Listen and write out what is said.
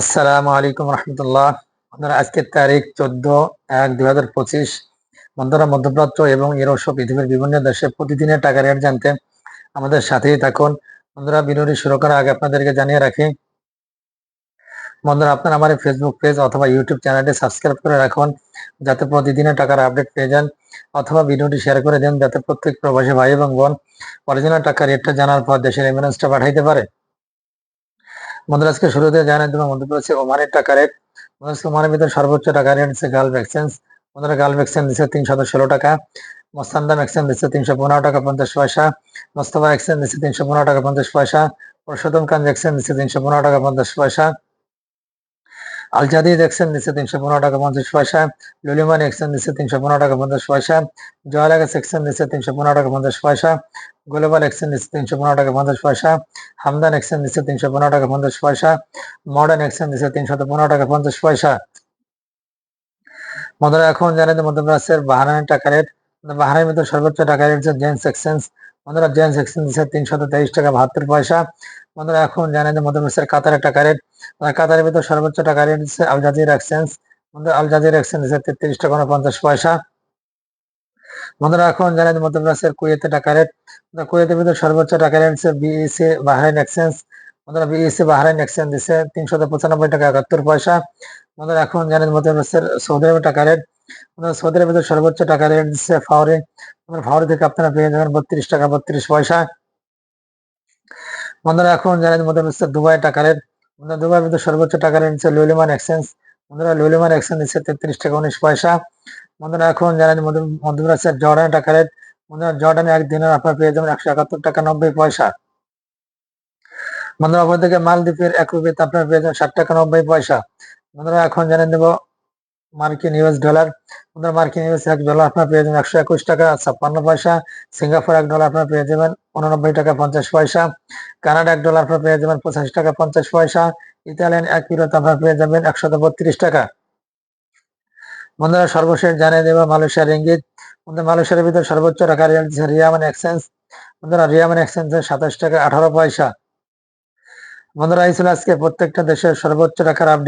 আসসালামু আলাইকুম রহমতুল্লাহ। বন্ধুরা, আজকের তারিখ চোদ্দ এক দুই হাজার পঁচিশ। বন্ধুরা, মধ্যপ্রাচ্য এবং ইউরোপ পৃথিবীর বিভিন্ন দেশে প্রতিদিনের টাকা রেট জানতে আমাদের সাথেই থাকুন। বন্ধুরা বিনোদী শুরু করার আগে আপনাদেরকে জানিয়ে রাখি, বন্ধুরা, আপনারা আমার ফেসবুক পেজ অথবা ইউটিউব চ্যানেলটি সাবস্ক্রাইব করে রাখুন, যাতে প্রতিদিনের টাকার আপডেট পেয়ে যান, অথবা ভিডিওটি শেয়ার করে দেন, যাতে প্রত্যেক প্রবাসী ভাই এবং বোন অরিজিনাল টাকার রেটটা জানার পর দেশের রেমিনেন্সটা পাঠাইতে পারে। আজকে শুরুতে জানাই দেবো মধ্যপ্রদেশে ওমানের টাকা রেট। ওমানের ভিতরে সর্বোচ্চ টাকা রেট হচ্ছে গার্ল ভ্যাকসেন্স বন্ধুরা গার্ল ভ্যাকসেন দিচ্ছে তিনশো ষোলো টাকা। মস্তান্দা ভ্যাকসেন দিচ্ছে তিনশো পনেরো টাকা পঞ্চাশ পয়সা। মোস্তফা ভ্যাকসেন দিচ্ছে তিনশো পনেরো টাকা পঞ্চাশ পয়সা। পুরুষোত্তম খান ভ্যাকসেন দিচ্ছে তিনশো পনেরো টাকা পঞ্চাশ পয়সা। আলজাদিদ এক্সচেঞ্জ দিচ্ছে তিনশো পনেরো টাকা পঞ্চাশ পয়সা লুলিমান এক্সচেঞ্জ দিচ্ছে তিনশো পনেরো টাকা পঞ্চাশ পয়সা জয়ালাগাস এক্সচেঞ্জ দিচ্ছে তিনশো পনেরো টাকা পঞ্চাশ পয়সা গ্লোবাল এক্সচেঞ্জ দিচ্ছে তিনশো পনেরো টাকা পঞ্চাশ পয়সা হামদান এক্সচেঞ্জ দিচ্ছে তিনশো পনেরো টাকা পঞ্চাশ পয়সা মডার্ন এক্সচেঞ্জ দিচ্ছে তিনশো পনেরো টাকা পঞ্চাশ পয়সা। বন্ধুরা, এখন জানেন যে মধ্যপ্রাচ্যের বাহারানের টাকা রেট বাহারানের ভিতরে সর্বোচ্চ টাকা রেট হচ্ছে জেন্স এক্সচেঞ্জ বন্ধুরা জেন্স এক্সচেঞ্জ দিচ্ছে তিনশো তেইশ টাকা বাহাত্তর পয়সা। বন্ধুরা, এখন জানেন যে মধ্যপ্রাচ্যের কাতারের টাকা রেট কাতারের ভিতরে সর্বোচ্চ টাকা রেট দিচ্ছে আল জাজির এক্সচেঞ্জ বন্ধুরা, আল জাজির এক্সচেঞ্জ দিচ্ছে তেত্রিশ টাকা পঞ্চাশ পয়সা। বন্ধুরা, এখন জানেন মধ্যপ্রাচ্যের কুয়েতে টাকা রেট কুয়েতের ভিতরে সর্বোচ্চ টাকা রেট দিচ্ছে বিইসি বাহরাইন এক্সচেঞ্জ বন্ধুরা বিইসি বাহরাইন এক্সচেঞ্জ দিচ্ছে তিনশো পঁচানব্বই টাকা একাত্তর পয়সা। বন্ধুরা, এখন জানেন মধ্যপ্রাচ্যের সৌদি আরবের টাকা রেট সৌদি ভিতরে সর্বোচ্চ টাকা রেট দিচ্ছে ফাওরে। ফাওরে থেকে আপনারা পেয়ে যাবেন বত্রিশ টাকা বত্রিশ পয়সা। বন্ধুরা, এখন জানেন মধ্যপ্রাচ্যের দুবাই টাকা রেট দুবাইয়ের ভিতরে সর্বোচ্চ টাকা রেট দিচ্ছে লুলিমান এক্সচেঞ্জ বন্ধুরা, লুলিমান এক্সচেঞ্জ দিচ্ছে তেত্রিশ টাকা উনিশ পয়সা। বন্ধুরা, এখন জানেন মধ্যপ্রাচ্যের জর্ডানের টাকা রেট বন্ধুরা, জর্ডানে একদিনের আপনার পেয়ে যাবেন একশো একাত্তর টাকা নব্বই পয়সা। বন্ধুরা অপর থেকে মালদ্বীপের এক রুপিতে আপনার পেয়ে যাবেন ষাট টাকা নব্বই পয়সা। বন্ধুরা, এখন জানেন দেব মার্কিন ইউএস ডলার। বন্ধুরা মার্কিন ইউএস এক ডলার আপনার পেয়ে যাবেন একশো একুশ টাকা, ছাপ্পান্ন পয়সা। সিঙ্গাপুর এক ডলার আপনার পেয়ে যাবেন উননব্বই টাকা পঞ্চাশ পয়সা। কানাডা এক ডলার আপনার পেয়ে যাবেন পঁচাশি টাকা পঞ্চাশ পয়সা। ইতালিয়ান এক ইউরোতে আপনার পেয়ে যাবেন একশত বত্রিশ টাকা। বন্ধুরা, সর্বশেষ জানিয়ে দেবো মালয়েশিয়ার ইঙ্গিত। বন্ধু মালয়েশিয়ার ভিতরে সর্বোচ্চ টাকা রিয়াল রিয়ামান এক্সচেঞ্জ। বন্ধুরা, রিয়ামান এক্সচেঞ্জের সাতাশ টাকা আঠারো পয়সা। বন্ধুরা, এই ছিল আজকে প্রত্যেকটা দেশের সর্বোচ্চ টাকার আপডেট